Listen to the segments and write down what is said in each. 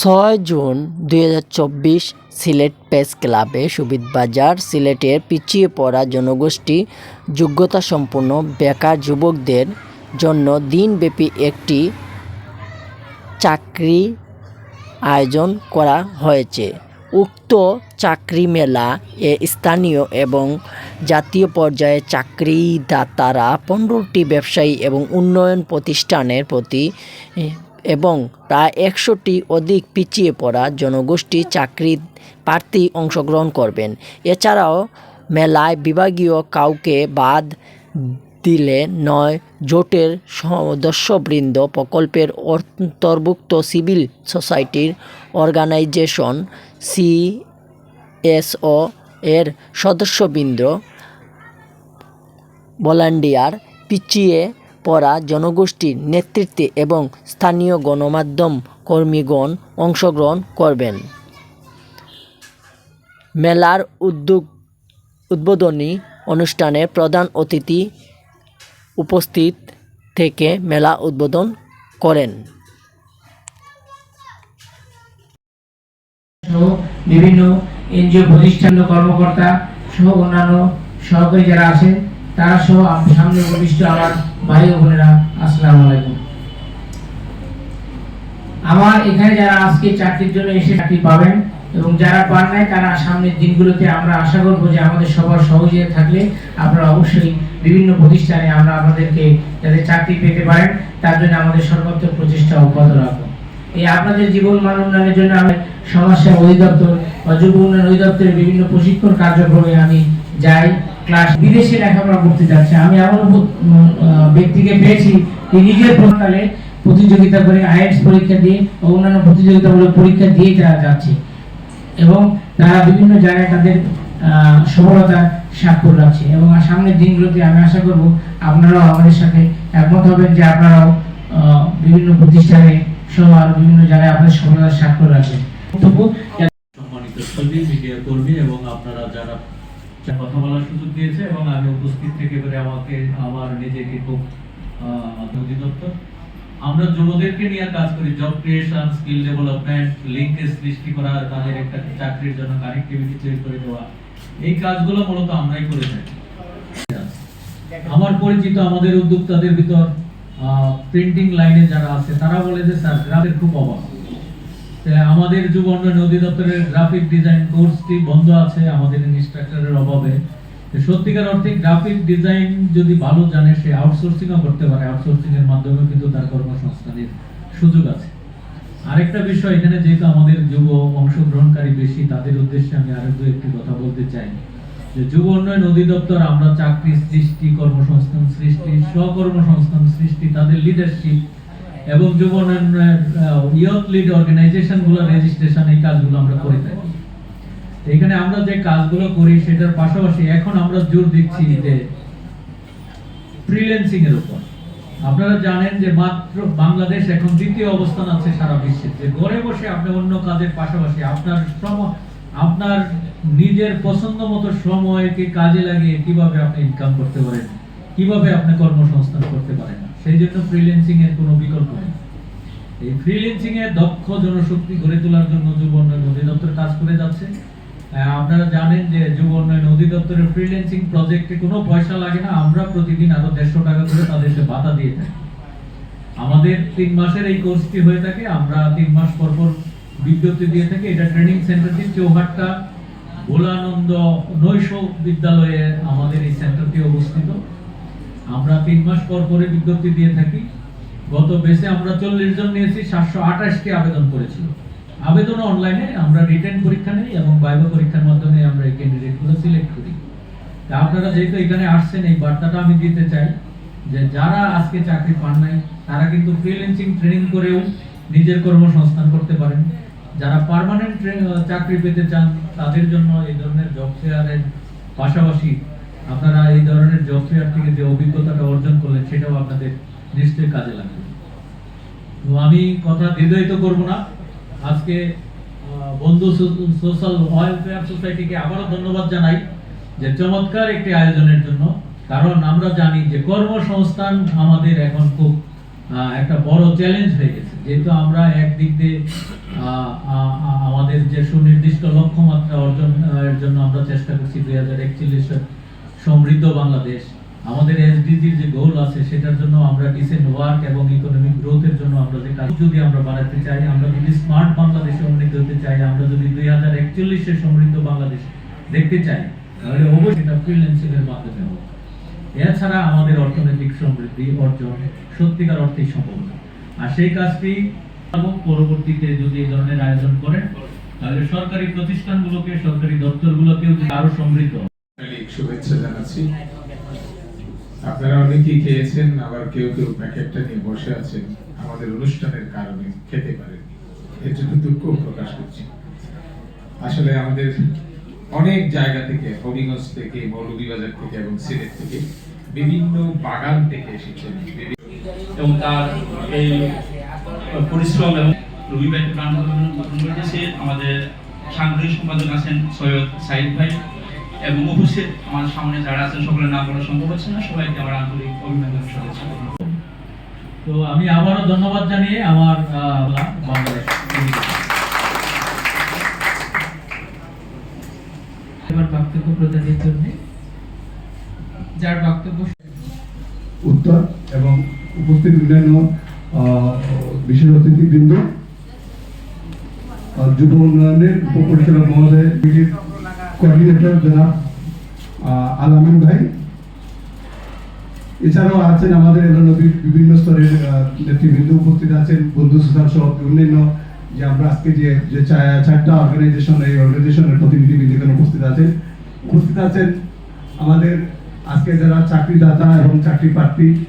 ছয় জুন দুই হাজার চব্বিশ সিলেট প্রেস ক্লাবে সুবিধবাজার সিলেটের পিছিয়ে পড়া জনগোষ্ঠী যোগ্যতাসম্পন্ন বেকার যুবকদের জন্য দিনব্যাপী একটি চাকরি আয়োজন করা হয়েছে। উক্ত চাকরি মেলা এ স্থানীয় এবং জাতীয় পর্যায়ে চাকরিদাতারা পনেরোটি ব্যবসায়ী এবং উন্নয়ন প্রতিষ্ঠানের প্রতি এবং প্রায় একশোটি অধিক পিছিয়ে পড়া জনগোষ্ঠী চাকরি প্রার্থী অংশগ্রহণ করবেন। এছাড়াও মেলায় বিভাগীয় কাউকে বাদ দিলে নয়, জোটের সদস্যবৃন্দ প্রকল্পের অন্তর্ভুক্ত সিভিল সোসাইটির অর্গানাইজেশন সিএসও এর সদস্যবৃন্দ ভলান্টিয়ার পিছিয়ে পড়া জনগোষ্ঠীর নেতৃত্বে এবং স্থানীয় গণমাধ্যম কর্মীগণ অংশগ্রহণ করবেন। মেলার উদ্যোগ উদ্বোধনী অনুষ্ঠানে প্রধান অতিথি উপস্থিত থেকে মেলা উদ্বোধন করেন। বিভিন্ন এনজিও প্রতিষ্ঠান কর্মকর্তা সহ অন্যান্য সহকারী যারা আছেন, তারা সহ সামনে উপবিষ্ট আমার ভাই ও বোনেরা, আসসালামু আলাইকুম। আমার এখানে যারা আজকে চাকরির জন্য এসে চাকরি পাবেন এবং যারা পান নাই, তারা সামনের দিনগুলোতে আমরা আশা করব যে আমাদের সবার সহযোগিতা থাকলে আপনারা অবশ্যই বিভিন্ন প্রতিষ্ঠানে আমরা যাতে চাকরি পেতে পারেন, তার জন্য আমাদের সর্বাত্মক প্রচেষ্টা অব্যাহত রাখব। এই আপনাদের জীবন মান উন্নয়নের জন্য আমি সমাজসেবা অধিদপ্তর বা যুব উন্নয়ন অধিদপ্তরের বিভিন্ন প্রশিক্ষণ কার্যক্রমে আমি যাই। ক্লাস বিদেশে লেখাপড়া করতে যাচ্ছে। আমি এমন ব্যক্তিকে পেয়েছি যে নিজের প্রকালে প্রতিযোগিতা করে আইএলটিএস পরীক্ষা দিয়ে অন্যান্য প্রতিযোগিতামূলক পরীক্ষা দিয়ে তারা যাচ্ছে। এবং তারা বিভিন্ন জায়গায় তাদের আহ, সফলতার স্বাক্ষর রাখছে। এবং সামনের দিনগুলোতে আমি আশা করব আপনারাও আমাদের সাথে একমত হবেন যে আপনারাও বিভিন্ন প্রতিষ্ঠানে সহ আরও বিভিন্ন জায়গায় আপনাদের সফলতার স্বাক্ষর রাখবেন। সম্মানিত সুদী মিডিয়া কর্মী এবং আপনারা যারা কথা বলার সুযোগ দিয়েছে এবং আমি উপস্থিত থেকে করে আমাকে আমার নিজেকে খুব অধিদপ্তর। আমরা যুবদেরকে নিয়ে কাজ করি। Job creation skill development linkage সৃষ্টি করা তাদের একটা চাকরির জন্য কানেক্টিভিটি তৈরি করে দেওয়া। এই কাজগুলো মূলত আমরাই করে থাকি। আমার পরিচিত আমাদের উদ্যোক্তাদের ভিতর প্রিন্টিং লাইনে যারা আছে, তারা বলে যে, স্যার, গ্রামের খুব অভাব। আমাদের যুব উন্নয়ন অধিদপ্তরের গ্রাফিক ডিজাইন কোর্সটি বন্ধ আছে আমাদের ইনস্ট্রাক্টরের অভাবে। সত্যিকার অর্থে গ্রাফিক ডিজাইন যদি ভালো জানে, সে আউটসোর্সিংও করতে পারে। আউটসোর্সিং এর মাধ্যমে কিন্তু তার কর্মসংস্থানের সুযোগ আছে। আরেকটা বিষয়, এখানে যেহেতু আমাদের যুব অংশগ্রহণকারী বেশি, তাদের উদ্দেশ্যে আমি আরও দু একটি কথা বলতে চাই। যে যুব উন্নয়ন অধিদপ্তর, আমরা চাকরি সৃষ্টি, কর্মসংস্থান সৃষ্টি স্বকর্মসংস্থান সৃষ্টি, তাদের লিডারশিপ এবং যুব ইয়থ লিড অর্গানাইজেশনগুলো রেজিস্ট্রেশন এই কাজগুলো আমরা করে থাকি। এখানে আমরা যে কাজগুলো করি সেটার পাশাপাশি এখন আমরা জোর দিচ্ছি যে ফ্রিল্যান্সিং এর উপর। আপনারা জানেন যে মাত্র বাংলাদেশ এখন দ্বিতীয় অবস্থান আছে সারা বিশ্বে। যে ঘরে বসে আপনি অন্য কাজের পাশাপাশি আপনার শ্রম, আপনার নিজের পছন্দ মতো সময়কে কাজে লাগিয়ে কীভাবে আপনি ইনকাম করতে পারেন, কীভাবে আপনি কর্মসংস্থান করতে পারেন সেই জন্য ফ্রিল্যান্সিং এর কোনো বিকল্প নেই। এই ফ্রিল্যান্সিং এর দক্ষ জনশক্তি গড়ে তোলার জন্য যুব উন্নয়ন অধিদপ্তর কাজ করে যাচ্ছে। আপনারা জানেন যে যুব উন্নয়ন অধিদপ্তরের ফ্রিল্যান্সিং প্রজেক্টে কোনো পয়সা লাগে না। আমরা প্রতিদিন আরও দেড়শো টাকা করে তাদেরকে ভাতা দিয়ে থাকি। আমাদের তিন মাসের এই কোর্সটি হয়ে থাকে। আমরা তিন মাস পর পর বিজ্ঞপ্তি দিয়ে থাকি। এটা ট্রেনিং সেন্টারটি চৌহাট্টা, ভোলানন্দ নৈশ বিদ্যালয়ে আমাদের এই সেন্টারটি অবস্থিত। আমরা তিন মাস পর পরে বিজ্ঞপ্তি দিয়ে থাকি। গত বেসে আমরা চল্লিশ জন নিয়েছি, সাতশো আঠাশটি আবেদন করেছিল। আবেদন অনলাইনে আমরা রিটার্ন পরীক্ষা নেই এবং বাইবা পরীক্ষার মাধ্যমে আমরা এই ক্যান্ডিডেটগুলো সিলেক্ট করি। তা আপনারা যেহেতু এখানে আসছেন, এই বার্তাটা আমি দিতে চাই যে যারা আজকে চাকরি পান নাই, তারা কিন্তু ফ্রিল্যান্সিং ট্রেনিং করেও নিজের কর্মসংস্থান করতে পারেন। যারা পার্মানেন্ট চাকরি পেতে চান, তাদের জন্য এই ধরনের জব ফেয়ারের পাশাপাশি আপনারা এই ধরনের জব থেকে যে অভিজ্ঞতাটা অর্জন করলেন, সেটাও আপনাদের নিশ্চয়ই কাজে লাগবে। তো আমি কথা দীর্ঘায়িত করব না। আজকে বন্ধু সোশ্যাল ওয়েলফেয়ার সোসাইটিকে আবারও ধন্যবাদ জানাই যে চমৎকার একটি আয়োজনের জন্য। কারণ আমরা জানি যে কর্মসংস্থান আমাদের এখন খুব একটা বড় চ্যালেঞ্জ হয়ে গেছে। যেহেতু আমরা একদিক দিয়ে আমাদের যে সুনির্দিষ্ট লক্ষ্যমাত্রা অর্জন এর জন্য আমরা চেষ্টা করছি দুই হাজার একচল্লিশ সমৃদ্ধ বাংলাদেশ। আমাদের এসডিজির যে গোল আছে, সেটার জন্য আমরা ডিসেন্ট ওয়ার্ক এবং ইকোনমিক গ্রোথের জন্য আমরা যে কাজ যদি আমরা বাড়াতে চাই, আমরা যদি স্মার্ট বাংলাদেশে উন্নীত হতে চাই, আমরা যদি দুই হাজার একচল্লিশে সমৃদ্ধ বাংলাদেশ দেখতে চাই, তাহলে অবশ্যই এটা ফ্রিল্যান্সিং এর মাধ্যমে হবে এছাড়া আমাদের অর্থনৈতিক সমৃদ্ধি অর্জন সত্যিকার অর্থেই সম্ভব না। আর সেই কাজটি এবং পরবর্তীতে যদি এই ধরনের আয়োজন করেন, তাহলে সরকারি প্রতিষ্ঠানগুলোকে, সরকারি দপ্তরগুলোকেও আরও সমৃদ্ধ শুভেচ্ছা জানাচ্ছি। আপনারা অনেকেই খেয়েছেন, আবার কেউ কেউ প্যাকেটটা নিয়ে বসে আছেন। আমাদের অনুষ্ঠানের কারণে খেতে পারেন এর জন্য দুঃখ প্রকাশ করছি। আসলে আমাদের অনেক জায়গা থেকে, হবিগঞ্জ থেকে, মৌলভীবাজার থেকে এবং সিলেট থেকে বিভিন্ন বাগান থেকে এসেছেন। এবং তার এই পরিশ্রম এবং প্রাণ আমাদের সম্পাদক আছেন সৈয়দ সাইদ ভাই। এবং উপস্থিত আমার সামনে যারা আছেন সকলের নাম বলা সম্ভব হচ্ছে না সবাইকে আমার আন্তরিক অভিনন্দন শুভেচ্ছা। তো আমি আবারও ধন্যবাদ জানিয়ে আমার বাংলাদেশ এবার বক্তব্য প্রদানের জন্য যার বক্তব্য উত্তর এবং উপস্থিত অন্যান্য আহ, বিশেষ অতিথিবৃন্দ যুব উন্নয়নের উপপরিচালক মহোদয় কোঅর্ডিনেটর জনাব আলামিন ভাই। এছাড়াও আছেন আমাদের বি- বিভিন্ন স্তরের নেতৃবৃন্দ উপস্থিত আছেন, বন্ধু সুসার সহ অন্যান্য যে আমরা আজকে যে যে চারটা অর্গানাইজেশন এই অর্গানাইজেশনের প্রতিনিধিবৃন্দ এখানে উপস্থিত আছেন। উপস্থিত আছেন আমাদের আজকে যারা চাকরিদাতা এবং চাকরি প্রার্থী,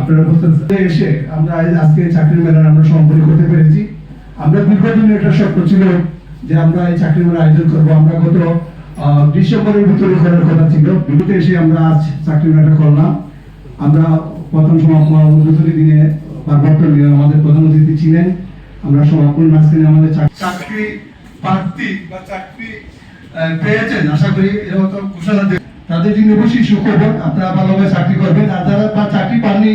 আপনারা উপস্থিত এসে আমরা আজকে চাকরির মেলার আমরা সম্পন্ন করতে পেরেছি। আমরা দীর্ঘদিন একটা স্বপ্ন ছিল যে আমরা এই চাকরির মেলা আয়োজন করব। আমরা গত ডিসেম্বরের ভিতরে করার কথা ছিল। এসে আমরা আজ চাকরির মেলাটা করলাম আমরা প্রথম সমাপন দিনে মেয়র আমাদের প্রধান অতিথি ছিলেন। আমরা সমাপন মাঝখানে আমাদের চাকরি প্রার্থী বা চাকরি পেয়েছেন। আশা করি ঘোষণা দেব। তাদের জন্য সুখবর। আপনারা ভালোভাবে চাকরি করবেন। আর বা চাকরি পাননি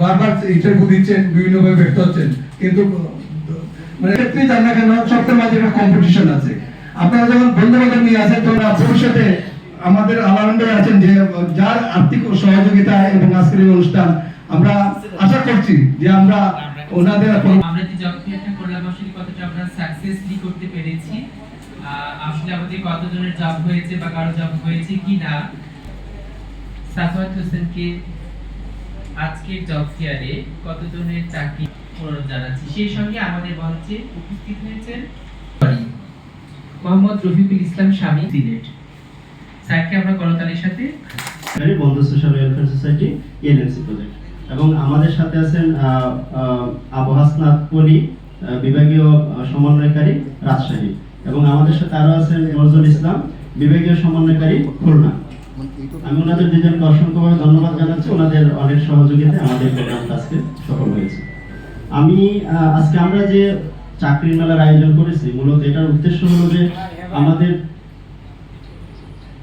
বারবার ইন্টারভিউ দিচ্ছেন, বিভিন্নভাবে ব্যর্থ হচ্ছেন। কিন্তু মানে ক্ষেত্রে যান না কেন সবটার মাঝে একটা কম্পিটিশন আছে। আপনারা যখন বন্ধু বান্ধব নিয়ে আসেন তখন ভবিষ্যতে আমাদের আলামন্ডে আছেন যে যার আর্থিক সহযোগিতা এবং আজকের এই অনুষ্ঠান আমরা আশা করছি যে আমরা ওনাদের আমরা যে জব ফেয়ারটা করলাম আসলে কতটা আমরা সাকসেসফুলি করতে পেরেছি আসলে আমাদের কতজনের জব হয়েছে বা কারও জব হয়েছে কি না সাফাত হোসেনকে আজকের জব ফেয়ারে কতজনের চাকরি অনুরোধ জানাচ্ছি সেই সঙ্গে আমাদের মঞ্চে উপস্থিত হয়েছেন মোহাম্মদ রফিকুল ইসলাম স্বামী সিলেট স্যারকে আমরা করতালির সাথে Bandhu social welfare society LMC project এবং আমাদের সাথে আছেন আবু হাসনাত পলি বিভাগীয় সমন্বয়কারী রাজশাহী। এবং আমাদের সাথে আরও আছেন নজরুল ইসলাম, বিভাগীয় সমন্বয়কারী খুলনা। আমি ওনাদের দুজনকে অসংখ্যভাবে ধন্যবাদ জানাচ্ছি। ওনাদের অনেক সহযোগিতায় আমাদের প্রোগ্রামটা আজকে সফল হয়েছে। আমি আজকে আমরা যে চাকরির মেলার আয়োজন করেছি। মূলত এটার উদ্দেশ্য হলো যে আমাদের,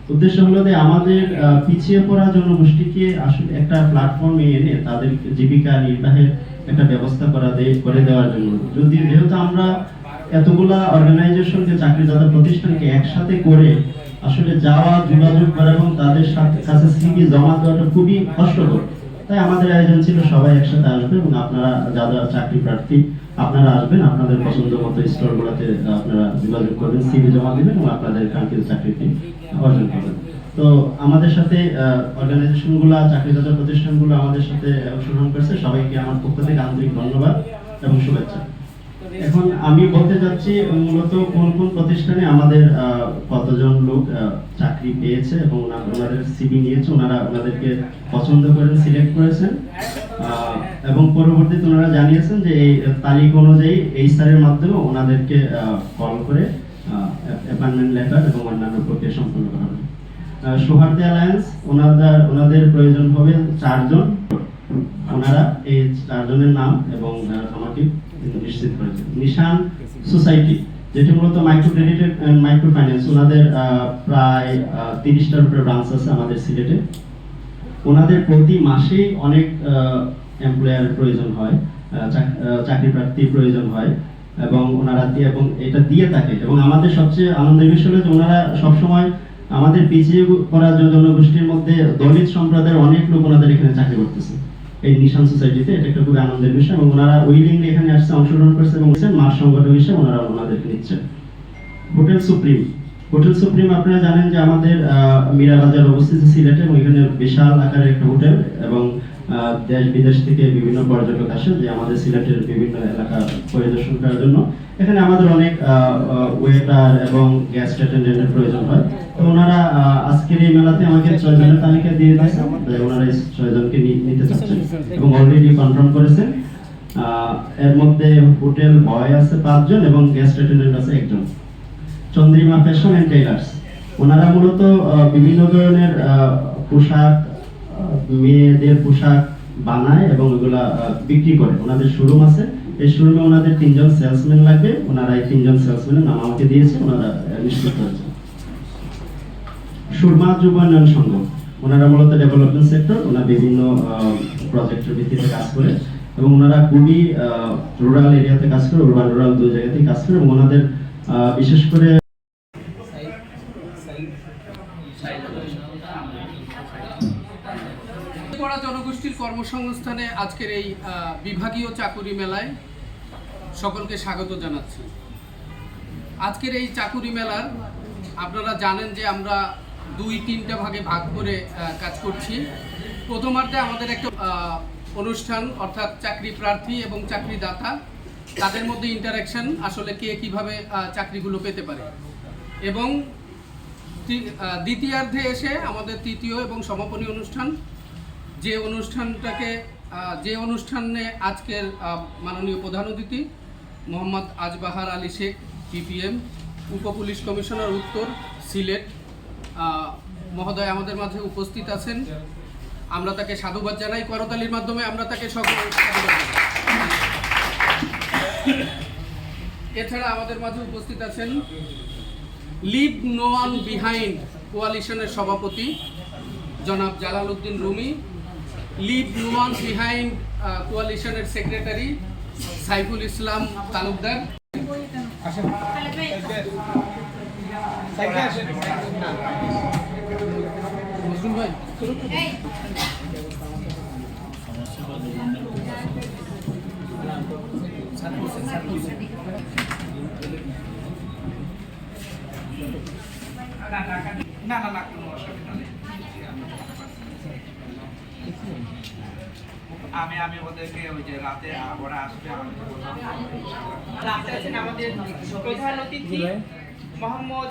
উদ্দেশ্য হলো যে আমাদের পিছিয়ে পড়া জনগোষ্ঠীকে আসলে একটা প্ল্যাটফর্মে এনে তাদের জীবিকা নির্বাহের একটা ব্যবস্থা করা দে- করে দেওয়ার জন্য। যদি যেহেতু আমরা এতগুলা অর্গানাইজেশনকে চাকরিদাতা প্রতিষ্ঠানকে একসাথে করে আসলে যাওয়া, যোগাযোগ করা এবং তাদের সাথে কাছে সিভি জমা দেওয়াটা খুবই কষ্টকর। তাই আমাদের আয়োজন ছিল সবাই একসাথে আসবে এবং আপনারা যারা চাকরি প্রার্থী আপনারা আসবেন, আপনাদের পছন্দ মতো স্টোরগুলোতে আপনারা যোগাযোগ করবেন সিভি জমা দিবেন এবং আপনাদের কাঙ্ক্ষিত চাকরিটি অর্জন করবেন। তো আমাদের সাথে অর্গানাইজেশনগুলো চাকরিদাতা প্রতিষ্ঠানগুলো আমাদের সাথে অংশগ্রহণ করেছে। সবাইকে আমার পক্ষ থেকে আন্তরিক ধন্যবাদ এবং শুভেচ্ছা। এখন আমি বলতে চাচ্ছি, মূলত কোন কোন প্রতিষ্ঠানে আমাদের কতজন লোক চাকরি পেয়েছে এবং ওনা- ওনাদের সিবি নিয়েছে, ওনারা ওনাদেরকে পছন্দ করেন, সিলেক্ট করেছেন? এবং পরবর্তীতে ওনারা জানিয়েছেন যে এই তালিকা অনুযায়ী এই স্যারের মাধ্যমে ওনাদেরকে কল করে অ্যাপয়েন্টমেন্ট লেটার এবং অন্যান্য প্রক্রিয়া সম্পন্ন করা হবে। আহ, অ্যালায়েন্স ওনাদের ওনাদের প্রয়োজন হবে চারজন। ওনারা এই চারজনের নাম এবং আমাকে নিশ্চিত করেছেন নিশান সোসাইটি যেটি মূলত মাইক্রো ক্রেডিট মাইক্রো ফাইন্যান্স ওনাদের প্রায় তিরিশটার উপরে ব্রাঞ্চ আছে আমাদের সিলেটে। ওনাদের প্রতি মাসেই অনেক এমপ্লয়ার প্রয়োজন হয় চাকরি প্রার্থী প্রয়োজন হয়, এবং ওনারা দিয়ে, এবং এটা দিয়ে থাকে। এবং আমাদের সবচেয়ে আনন্দের বিষয় হলো যে ওনারা সবসময় আমাদের পিছিয়ে পড়া জনগোষ্ঠীর মধ্যে দলিত সম্প্রদায়ের অনেক লোক ওনাদের এখানে চাকরি করতেছে। এই নিশান সোসাইটিতে এটা একটা খুবই আনন্দের বিষয়, এবং ওনারা উইলিংলি এখানে আসছে, অংশগ্রহণ করছে, এবং মাঠ সংগঠক হিসেবে ওনারা ওনাদেরকে নিচ্ছেন হোটেল সুপ্রিম। হোটেল সুপ্রিম আপনারা জানেন যে আমাদের আহ, মীরাবাজার অবস্থিত সিলেটে এখানে বিশাল আকারের একটা হোটেল এবং দেশ বিদেশ থেকে বিভিন্ন পর্যটক আসে যে আমাদের সিলেটের বিভিন্ন এলাকা পরিদর্শন করার জন্য। এখানে আমাদের অনেক ওয়েটার এবং গ্যাস্ট অ্যাটেন্ডেন্টের প্রয়োজন হয়। তো ওনারা আজকের এই মেলাতে আমাকে ছয়জনের তালিকা দিয়ে দিয়েছেন ওনারা এই ছয়জনকে নিতে চাচ্ছেন এবং অলরেডি কনফার্ম করেছেন। এর মধ্যে হোটেল বয় আছে পাঁচজন এবং গেস্ট অ্যাটেন্ডেন্ট আছে একজন। চন্দ্রিমা ফ্যাশন এন্ড টেইলার্স ওনারা মূলত বিভিন্ন ধরনের পোশাক মেয়েদের পোশাক বানায় এবং ওগুলা বিক্রি করে। ওনাদের শোরুম আছে। এই শোরুমে ওনাদের তিনজন সেলসম্যান লাগবে। ওনারা এই তিনজন সেলসম্যানের নাম আমাকে দিয়েছে। ওনারা নিশ্চিত করেছে সুরমা যুব উন্নয়ন সংঘ। ওনারা মূলত ডেভেলপমেন্ট সেক্টর ওনারা বিভিন্ন প্রজেক্টের ভিত্তিতে কাজ করে। এবং ওনারা খুবই রুরাল এরিয়াতে কাজ করে উর্বান রুরাল দুই জায়গাতেই কাজ করে। এবং ওনাদের বিশেষ করে পড়া জনগোষ্ঠীর কর্মসংস্থানে আজকের এই বিভাগীয় চাকুরি মেলায় সকলকে স্বাগত জানাচ্ছি। আজকের এই চাকুরি মেলার আপনারা জানেন যে আমরা দুই, তিনটা ভাগে ভাগ করে কাজ করছি। প্রথমার্ধে আমাদের একটা অনুষ্ঠান, অর্থাৎ চাকরি প্রার্থী এবং চাকরিদাতা তাদের মধ্যে ইন্টারাকশন আসলে কে কীভাবে চাকরিগুলো পেতে পারে। এবং দ্বিতীয়ার্ধে এসে আমাদের তৃতীয় এবং সমাপনী অনুষ্ঠান যে অনুষ্ঠানটাকে যে অনুষ্ঠানে আজকের মাননীয় প্রধান অতিথি মোহাম্মদ আজবাহার আলী শেখ পিপিএম উপ পুলিশ কমিশনার উত্তর, সিলেট। মহোদয় আমাদের মাঝে উপস্থিত আছেন। আমরা তাকে সাধুবাদ জানাই। করতালির মাধ্যমে আমরা তাকে সকল এছাড়া আমাদের মাঝে উপস্থিত আছেন লিভ নো ওয়ান বিহাইন্ড কোয়ালিশনের সভাপতি জনাব Jalal Uddin Rumi leave no one behind কোয়ালিশনের secretary Saiful Islam Talukdar না না না কোনো অসুবিধা নেই। আমি আমি ওদেরকে ওই যে রাতে ওরা আসবে আমাদের আমাদের প্রধান অতিথি মোহাম্মদ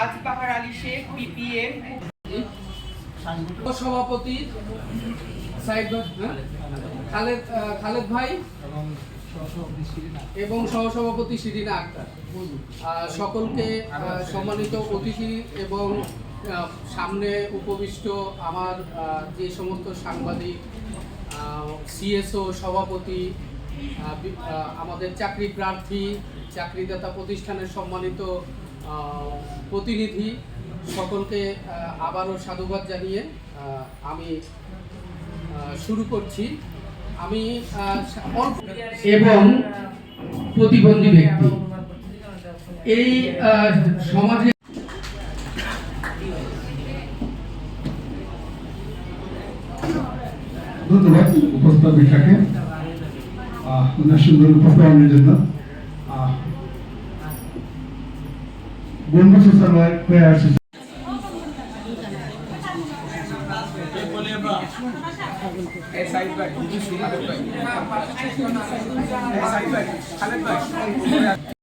আজবাহার আলী শেখ পিপিএম সভাপতি হ্যাঁ? খালেদ খালেদ ভাই এবং সহসভাপতি শিরিনা আক্তার। সকলকে আহ, সম্মানিত অতিথি এবং আহ, সামনে উপবিষ্ট আমার যে সমস্ত সাংবাদিক সিএসও সভাপতি আমাদের চাকরি প্রার্থী চাকরিদাতা প্রতিষ্ঠানের সম্মানিত প্রতিনিধি সকলকে আবারও সাধুবাদ জানিয়ে আমি শুরু করছি। আমি এবং প্রতিবন্ধী ব্যক্তি। এই সমাজে ধন্যবাদ আহ, ওনার সুন্দর উপস্থাপনের জন্য। বন্ধু সোশ্যাল ওয়ার্ক